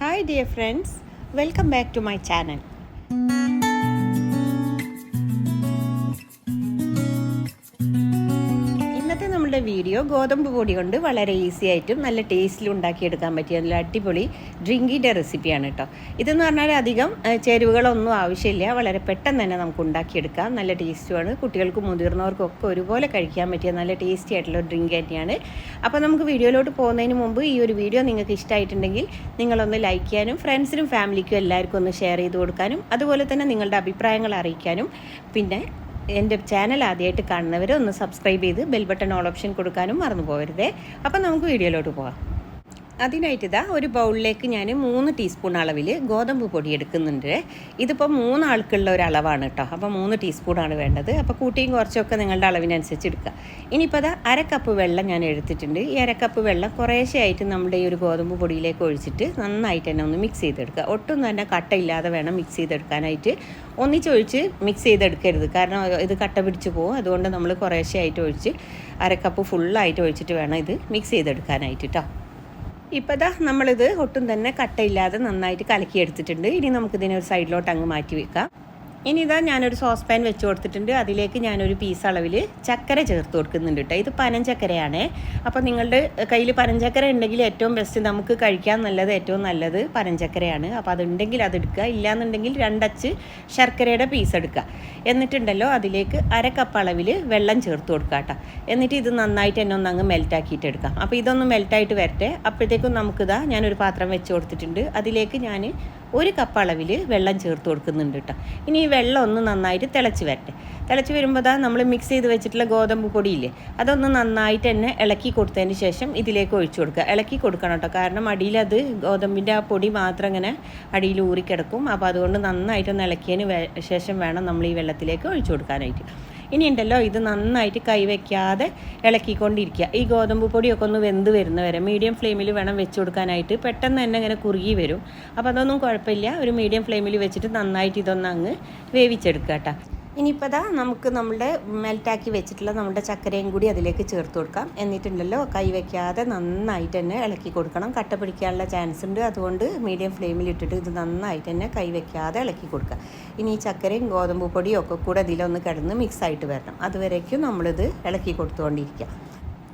hi dear friends welcome back to my channel Video ഗോതമ്പ് പൊടി കൊണ്ട് വളരെ ഈസി ആയിട്ടും നല്ല ടേസ്റ്റിൽ ഉണ്ടാക്കിയെടുക്കാൻ പറ്റിയ നല്ല അടിപൊളി ഡ്രിങ്കിന്റെ റെസിപ്പിയാണ് കേട്ടോ ഇതെന്ന് പറഞ്ഞാൽ അധികം ചേരുവകളൊന്നും ആവശ്യമില്ല. വളരെ പെട്ടെന്ന് തന്നെ നമുക്ക് ഉണ്ടാക്കിയെടുക്കാം. നല്ല ടേസ്റ്റുമാണ് കുട്ടികൾക്കും മുതിർന്നവർക്കും ഒക്കെ ഒരുപോലെ കഴിക്കാൻ പറ്റിയ നല്ല ടേസ്റ്റി ആയിട്ടുള്ള ഡ്രിങ്ക് തന്നെയാണ്. അപ്പോൾ നമുക്ക് വീഡിയോയിലോട്ട് പോകുന്നതിന് മുമ്പ് ഈ ഒരു വീഡിയോ നിങ്ങൾക്ക് ഇഷ്ടമായിട്ടുണ്ടെങ്കിൽ നിങ്ങളൊന്ന് ലൈക്ക് ചെയ്യാനും ഫ്രണ്ട്സിനും ഫാമിലിക്കും എല്ലാവർക്കും ഒന്ന് ഷെയർ ചെയ്ത് കൊടുക്കാനും അതുപോലെ തന്നെ നിങ്ങളുടെ അഭിപ്രായങ്ങൾ അറിയിക്കാനും പിന്നെ എന്റെ ചാനൽ ആദ്യമായിട്ട് കാണുന്നവർ ഒന്ന് സബ്സ്ക്രൈബ് ചെയ്ത് ബെൽ ബട്ടൺ ഓൾ ഓപ്ഷൻ കൊടുക്കാനും മറന്നു പോകരുതേ അപ്പം നമുക്ക് വീഡിയോയിലോട്ട് പോകാം അതിനായിട്ട് ഇതാ ഒരു ബൗളിലേക്ക് ഞാൻ മൂന്ന് ടീസ്പൂൺ അളവിൽ ഗോതമ്പ് പൊടി എടുക്കുന്നുണ്ട്. ഇതിപ്പോൾ മൂന്നാൾക്കുള്ള ഒരു അളവാണ് കേട്ടോ അപ്പോൾ മൂന്ന് ടീസ്പൂണാണ് വേണ്ടത്. അപ്പോൾ കൂട്ടിയും കുറച്ചൊക്കെ നിങ്ങളുടെ അളവിനനുസരിച്ച് എടുക്കുക ഇനിയിപ്പോൾ അതാ അരക്കപ്പ് വെള്ളം ഞാൻ എടുത്തിട്ടുണ്ട്. ഈ അരക്കപ്പ് വെള്ളം കുറേശ്ശെ ആയിട്ട് നമ്മുടെ ഈ ഒരു ഗോതമ്പ് പൊടിയിലേക്ക് ഒഴിച്ചിട്ട് നന്നായിട്ട് തന്നെ ഒന്ന് മിക്സ് ചെയ്തെടുക്കുക. ഒട്ടും തന്നെ കട്ടയില്ലാതെ വേണം മിക്സ് ചെയ്തെടുക്കാനായിട്ട്. ഒന്നിച്ചൊഴിച്ച് മിക്സ് ചെയ്തെടുക്കരുത്. കാരണം ഇത് കട്ട പിടിച്ച് പോകും അതുകൊണ്ട് നമ്മൾ കുറേശ്ശെ ആയിട്ട് ഒഴിച്ച് അരക്കപ്പ് ഫുള്ളായിട്ട് ഒഴിച്ചിട്ട് വേണം ഇത് മിക്സ് ചെയ്തെടുക്കാനായിട്ട് കേട്ടോ ഇപ്പോൾ ഇതാ നമ്മളിത് ഒട്ടും തന്നെ കട്ടയില്ലാതെ നന്നായിട്ട് കലക്കി എടുത്തിട്ടുണ്ട് ഇനി നമുക്കിതിനെ ഒരു സൈഡിലോട്ട് അങ്ങ് മാറ്റി വെക്കാം. ഇനി ഇതാ ഞാനൊരു സോസ് പാൻ വെച്ച് കൊടുത്തിട്ടുണ്ട്. അതിലേക്ക് ഞാനൊരു പീസ് അളവിൽ ചക്കര ചേർത്ത് കൊടുക്കുന്നുണ്ട് കേട്ടോ. ഇത് പനഞ്ചക്കരയാണ് അപ്പോൾ നിങ്ങളുടെ കയ്യിൽ പനഞ്ചക്കര ഉണ്ടെങ്കിൽ ഏറ്റവും ബെസ്റ്റ് നമുക്ക് കഴിക്കാൻ നല്ലത് ഏറ്റവും നല്ലത് പനഞ്ചക്കരയാണ് അപ്പോൾ അതുണ്ടെങ്കിൽ അതെടുക്കുക ഇല്ലാന്നുണ്ടെങ്കിൽ രണ്ടച്ച് ശർക്കരയുടെ പീസ് എടുക്കുക. എന്നിട്ടുണ്ടല്ലോ അതിലേക്ക് അര കപ്പ് അളവിൽ വെള്ളം ചേർത്ത് കൊടുക്കുക കേട്ടോ. എന്നിട്ട് ഇത് നന്നായിട്ട് തന്നെ ഒന്ന് അങ്ങ് മെൽറ്റാക്കിയിട്ട് എടുക്കാം. അപ്പോൾ ഇതൊന്ന് മെൽറ്റായിട്ട് വരട്ടെ. അപ്പോഴത്തേക്കും നമുക്കിതാ ഞാനൊരു പാത്രം വെച്ച് കൊടുത്തിട്ടുണ്ട്. അതിലേക്ക് ഞാൻ ഒരു കപ്പ് അളവിൽ വെള്ളം ചേർത്ത് കൊടുക്കുന്നുണ്ട് കേട്ടോ. ഇനി ഈ വെള്ളം ഒന്ന് നന്നായിട്ട് തിളച്ച് വരട്ടെ. തിളച്ച് വരുമ്പോൾ അതാ നമ്മൾ മിക്സ് ചെയ്ത് വെച്ചിട്ടുള്ള ഗോതമ്പ് പൊടിയില്ലേ അതൊന്ന് നന്നായിട്ട് തന്നെ ഇളക്കി കൊടുത്തതിന് ശേഷം ഇതിലേക്ക് ഒഴിച്ചു കൊടുക്കുക. ഇളക്കി കൊടുക്കണം കേട്ടോ. കാരണം അടിയിൽ അത് ഗോതമ്പിന്റെ ആ പൊടി മാത്രം ഇങ്ങനെ അടിയിൽ ഊറിക്കിടക്കും. അപ്പോൾ അതുകൊണ്ട് നന്നായിട്ടൊന്ന് ഇളക്കിയതിന് ശേഷം വേണം നമ്മൾ ഈ വെള്ളത്തിലേക്ക് ഒഴിച്ചു കൊടുക്കാനായിട്ട്. ഇനി ഉണ്ടല്ലോ ഇത് നന്നായിട്ട് കൈവയ്ക്കാതെ ഇളക്കിക്കൊണ്ടിരിക്കുക. ഈ ഗോതമ്പ് പൊടിയൊക്കെ ഒന്ന് വെന്ത് വരുന്നവരെ മീഡിയം ഫ്ലെയിമിൽ വേണം വെച്ച് കൊടുക്കാനായിട്ട്. പെട്ടെന്ന് തന്നെ ഇങ്ങനെ കുറുകി വരും. അപ്പോൾ അതൊന്നും കുഴപ്പമില്ല. ഒരു മീഡിയം ഫ്ലെയിമിൽ വെച്ചിട്ട് നന്നായിട്ട് ഇതൊന്ന് അങ്ങ് വേവിച്ചെടുക്കുക കേട്ടോ. ഇനിയിപ്പോൾ നമുക്ക് നമ്മുടെ മെൽറ്റാക്കി വെച്ചിട്ടുള്ള നമ്മുടെ ചക്കരയും കൂടി അതിലേക്ക് ചേർത്ത് കൊടുക്കാം. എന്നിട്ടുണ്ടല്ലോ കൈ വയ്ക്കാതെ നന്നായിട്ട് തന്നെ ഇളക്കി കൊടുക്കണം. കട്ട പിടിക്കാനുള്ള ചാൻസ് ഉണ്ട്. അതുകൊണ്ട് മീഡിയം ഫ്ലെയിമിൽ ഇട്ടിട്ട് ഇത് നന്നായിട്ട് തന്നെ കൈ വയ്ക്കാതെ ഇളക്കി കൊടുക്കുക. ഇനി ഈ ചക്കരയും ഗോതമ്പ് പൊടിയും ഒക്കെ കൂടെ ഇതിലൊന്ന് കിടന്ന് മിക്സ് ആയിട്ട് വരണം. അതുവരേക്കും നമ്മളിത് ഇളക്കി കൊടുത്തുകൊണ്ടിരിക്കുക.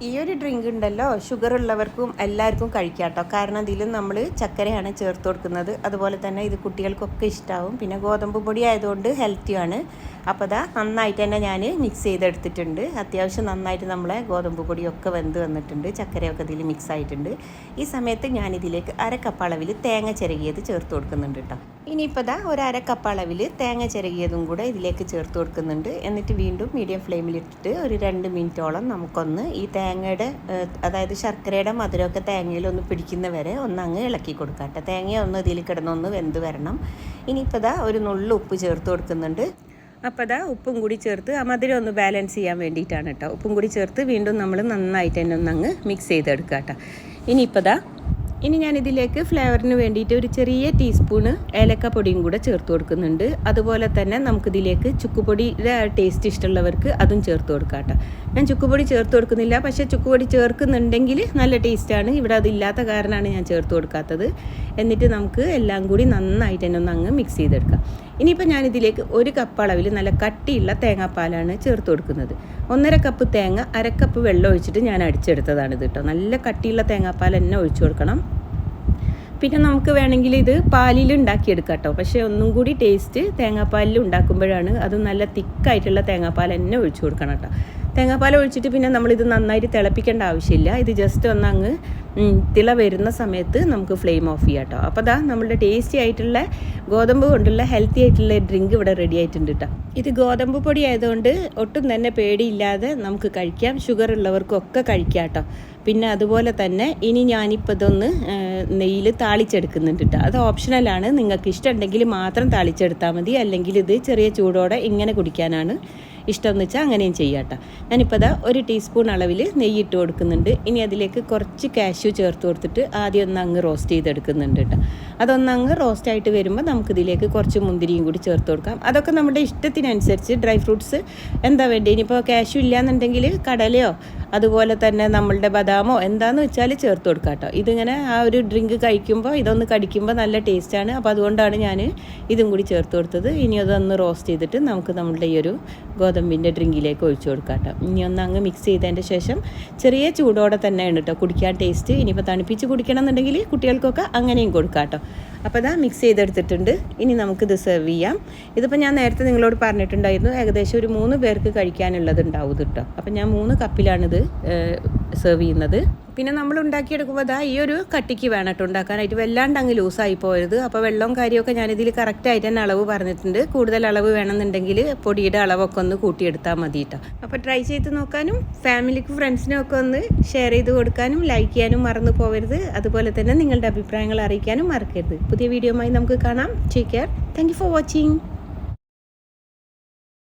ഈ ഒരു ഡ്രിങ്ക് ഉണ്ടല്ലോ ഷുഗർ ഉള്ളവർക്കും എല്ലാവർക്കും കഴിക്കാം കേട്ടോ കാരണം ഇതിൽ നമ്മൾ ചക്കരയാണ് ചേർത്ത് കൊടുക്കുന്നത്. അതുപോലെ തന്നെ ഇത് കുട്ടികൾക്കൊക്കെ ഇഷ്ടമാവും പിന്നെ ഗോതമ്പ് പൊടി ആയതുകൊണ്ട് ഹെൽത്തിയാണ് അപ്പോൾ ഇതാ നന്നായിട്ട് തന്നെ ഞാൻ മിക്സ് ചെയ്തെടുത്തിട്ടുണ്ട്. അത്യാവശ്യം നന്നായിട്ട് നമ്മളെ ഗോതമ്പ് പൊടിയൊക്കെ വെന്ത് വന്നിട്ടുണ്ട്. ചക്കരയൊക്കെ ഇതിൽ മിക്സ് ആയിട്ടുണ്ട്. ഈ സമയത്ത് ഞാൻ ഇതിലേക്ക് അര കപ്പ് അളവിൽ തേങ്ങ ചിരകിയത് ചേർത്ത് കൊടുക്കുന്നുണ്ട് കേട്ടോ ഇനിയിപ്പോൾ ദാ ഒരു അര കപ്പ് അളവിൽ തേങ്ങ ചിരകിയതും കൂടെ ഇതിലേക്ക് ചേർത്ത് കൊടുക്കുന്നുണ്ട്. എന്നിട്ട് വീണ്ടും മീഡിയം ഫ്ലെയിമിലിട്ടിട്ട് ഒരു രണ്ട് മിനിറ്റോളം നമുക്കൊന്ന് ഈ തേങ്ങയുടെ അതായത് ശർക്കരയുടെ മധുരമൊക്കെ തേങ്ങയിൽ ഒന്ന് പിടിക്കുന്ന വരെ ഒന്ന് അങ്ങ് ഇളക്കി കൊടുക്കാം കേട്ടോ തേങ്ങ ഒന്ന് ഇതിൽ കിടന്നൊന്ന് വെന്ത് വരണം. ഇനിയിപ്പോൾ ദാ ഒരു നുള്ളു ഉപ്പ് ചേർത്ത് കൊടുക്കുന്നുണ്ട്. അപ്പോൾ ദാ ഉപ്പും കൂടി ചേർത്ത് ആ മധുരം ഒന്ന് ബാലൻസ് ചെയ്യാൻ വേണ്ടിയിട്ടാണ് കേട്ടോ. ഉപ്പും കൂടി ചേർത്ത് വീണ്ടും നമ്മൾ നന്നായിട്ട് തന്നെ ഒന്ന് അങ്ങ് മിക്സ് ചെയ്തെടുക്കുക കേട്ടോ ഇനിയിപ്പോൾ ഇനി ഞാൻ ഇതിലേക്ക് ഫ്ലേവറിന് വേണ്ടിയിട്ട് ഒരു ചെറിയ ടീസ്പൂണ് ഏലക്ക പൊടിയും കൂടെ ചേർത്ത് കൊടുക്കുന്നുണ്ട്. അതുപോലെ തന്നെ നമുക്കിതിലേക്ക് ചുക്കുപൊടിയുടെ ടേസ്റ്റ് ഇഷ്ടമുള്ളവർക്ക് അതും ചേർത്ത് കൊടുക്കാം കേട്ടോ. ഞാൻ ചുക്കുപൊടി ചേർത്ത് കൊടുക്കുന്നില്ല പക്ഷേ ചുക്കുപൊടി ചേർക്കുന്നുണ്ടെങ്കിൽ നല്ല ടേസ്റ്റാണ്. ഇവിടെ അതില്ലാത്ത കാരണമാണ് ഞാൻ ചേർത്ത് കൊടുക്കാത്തത്. എന്നിട്ട് നമുക്ക് എല്ലാം കൂടി നന്നായിട്ട് തന്നെ ഒന്ന് അങ്ങ് മിക്സ് ചെയ്തെടുക്കാം. ഇനിയിപ്പോൾ ഞാനിതിലേക്ക് ഒരു കപ്പ് അളവിൽ നല്ല കട്ടിയുള്ള തേങ്ങാപ്പാലാണ് ചേർത്ത് കൊടുക്കുന്നത്. ഒന്നര കപ്പ് തേങ്ങ അരക്കപ്പ് വെള്ളം ഒഴിച്ചിട്ട് ഞാൻ അടിച്ചെടുത്തതാണ് ഇത് കേട്ടോ. നല്ല കട്ടിയുള്ള തേങ്ങാപ്പാൽ തന്നെ ഒഴിച്ചു കൊടുക്കണം. പിന്നെ നമുക്ക് വേണമെങ്കിൽ ഇത് പാലിൽ ഉണ്ടാക്കിയെടുക്കാം കേട്ടോ. പക്ഷേ ഒന്നും കൂടി ടേസ്റ്റ് തേങ്ങാപ്പാലിൽ ഉണ്ടാക്കുമ്പോഴാണ് അത് നല്ല തിക്കായിട്ടുള്ള തേങ്ങാപ്പാൽ തന്നെ ഒഴിച്ചു കൊടുക്കണം കേട്ടോ. തേങ്ങാപ്പാൽ ഒഴിച്ചിട്ട് പിന്നെ നമ്മളിത് നന്നായിട്ട് തിളപ്പിക്കേണ്ട ആവശ്യമില്ല. ഇത് ജസ്റ്റ് ഒന്ന് അങ്ങ് തിള വരുന്ന സമയത്ത് നമുക്ക് ഫ്ലെയിം ഓഫ് ചെയ്യാം കേട്ടോ. അപ്പോൾ അതാ നമ്മളുടെ ടേസ്റ്റി ആയിട്ടുള്ള ഗോതമ്പ് കൊണ്ടുള്ള ഹെൽത്തി ആയിട്ടുള്ള ഡ്രിങ്ക് ഇവിടെ റെഡി ആയിട്ടുണ്ട് കേട്ടോ. ഇത് ഗോതമ്പ് പൊടി ആയതുകൊണ്ട് ഒട്ടും തന്നെ പേടിയില്ലാതെ നമുക്ക് കഴിക്കാം. ഷുഗർ ഉള്ളവർക്കൊക്കെ കഴിക്കാം കേട്ടോ. പിന്നെ അതുപോലെ തന്നെ ഇനി ഞാനിപ്പോൾ ഇതൊന്ന് നെയ്യിൽ താളിച്ചെടുക്കുന്നുണ്ട് കേട്ടോ അത് ഓപ്ഷണലാണ് നിങ്ങൾക്ക് ഇഷ്ടമുണ്ടെങ്കിൽ മാത്രം താളിച്ചെടുത്താൽ മതി. അല്ലെങ്കിൽ ഇത് ചെറിയ ചൂടോടെ ഇങ്ങനെ കുടിക്കാനാണ് ഇഷ്ടം എന്ന് വെച്ചാൽ അങ്ങനെയും ചെയ്യാം കേട്ടോ ഞാനിപ്പോൾ അതാ ഒരു ടീസ്പൂൺ അളവിൽ നെയ്യ് ഇട്ട് കൊടുക്കുന്നുണ്ട്. ഇനി അതിലേക്ക് കുറച്ച് കാഷ്യൂ ചേർത്ത് കൊടുത്തിട്ട് ആദ്യം ഒന്ന് അങ്ങ് റോസ്റ്റ് ചെയ്തെടുക്കുന്നുണ്ട് കേട്ടോ അതൊന്ന് അങ്ങ് റോസ്റ്റ് ആയിട്ട് വരുമ്പോൾ നമുക്കിതിലേക്ക് കുറച്ച് മുന്തിരിയും കൂടി ചേർത്ത് കൊടുക്കാം. അതൊക്കെ നമ്മുടെ ഇഷ്ടത്തിനനുസരിച്ച് ഡ്രൈ ഫ്രൂട്ട്സ് എന്താ വേണ്ടത് ഇനിയിപ്പോൾ കാഷ്യൂ ഇല്ലയെന്നുണ്ടെങ്കിൽ കടലയോ അതുപോലെ തന്നെ നമ്മളുടെ ബദാമോ എന്താണെന്ന് വെച്ചാൽ ചേർത്ത് കൊടുക്കാം കേട്ടോ ഇതിങ്ങനെ ആ ഒരു ഡ്രിങ്ക് കഴിക്കുമ്പോൾ ഇതൊന്ന് കടിക്കുമ്പോൾ നല്ല ടേസ്റ്റാണ് അപ്പോൾ അതുകൊണ്ടാണ് ഞാൻ ഇതും കൂടി ചേർത്ത് കൊടുത്തത്. ഇനി അതൊന്ന് റോസ്റ്റ് ചെയ്തിട്ട് നമുക്ക് നമ്മളുടെ ഈ ഒരു ഗോതമ്പിന്റെ ഡ്രിങ്കിലേക്ക് ഒഴിച്ചു കൊടുക്കാം കേട്ടോ ഇനി ഒന്ന് അങ്ങ് മിക്സ് ചെയ്തതിന്റെ ശേഷം ചെറിയ ചൂടോടെ തന്നെയാണ് കേട്ടോ കുടിക്കാൻ ടേസ്റ്റ് ഇനിയിപ്പോൾ തണുപ്പിച്ച് കുടിക്കണം എന്നുണ്ടെങ്കിൽ കുട്ടികൾക്കൊക്കെ അങ്ങനെയും കൊടുക്കാം കേട്ടോ അപ്പോൾ ഇതാ മിക്സ് ചെയ്തെടുത്തിട്ടുണ്ട്. ഇനി നമുക്കിത് സെർവ് ചെയ്യാം. ഇതിപ്പോൾ ഞാൻ നേരത്തെ നിങ്ങളോട് പറഞ്ഞിട്ടുണ്ടായിരുന്നു ഏകദേശം ഒരു മൂന്ന് പേർക്ക് കഴിക്കാനുള്ളത് ഉണ്ടാവും കേട്ടോ. അപ്പോൾ ഞാൻ മൂന്ന് കപ്പിലാണിത് സെർവ് ചെയ്യുന്നത്. പിന്നെ നമ്മൾ ഉണ്ടാക്കിയെടുക്കുമ്പോൾ അതാ ഈ ഒരു കട്ടിക്ക് വേണം കേട്ടോ ഉണ്ടാക്കാനായിട്ട്. വല്ലാണ്ട് അങ്ങ് ലൂസായി പോയത്. അപ്പോൾ വെള്ളവും കാര്യമൊക്കെ ഞാനിതിൽ കറക്റ്റായിട്ട് തന്നെ അളവ് പറഞ്ഞിട്ടുണ്ട്. കൂടുതൽ അളവ് വേണമെന്നുണ്ടെങ്കിൽ പൊടിയുടെ അളവൊക്കെ ഒന്ന് കൂട്ടിയെടുത്താൽ മതി കേട്ടോ. അപ്പോൾ ട്രൈ ചെയ്ത് നോക്കാനും ഫാമിലിക്കും ഫ്രണ്ട്സിനും ഒക്കെ ഒന്ന് ഷെയർ ചെയ്ത് കൊടുക്കാനും ലൈക്ക് ചെയ്യാനും മറന്നു പോകരുത് അതുപോലെ തന്നെ നിങ്ങളുടെ അഭിപ്രായങ്ങൾ അറിയിക്കാനും മറക്കരുത്. പുതിയ വീഡിയോയുമായി നമുക്ക് കാണാം. Take care thank for watching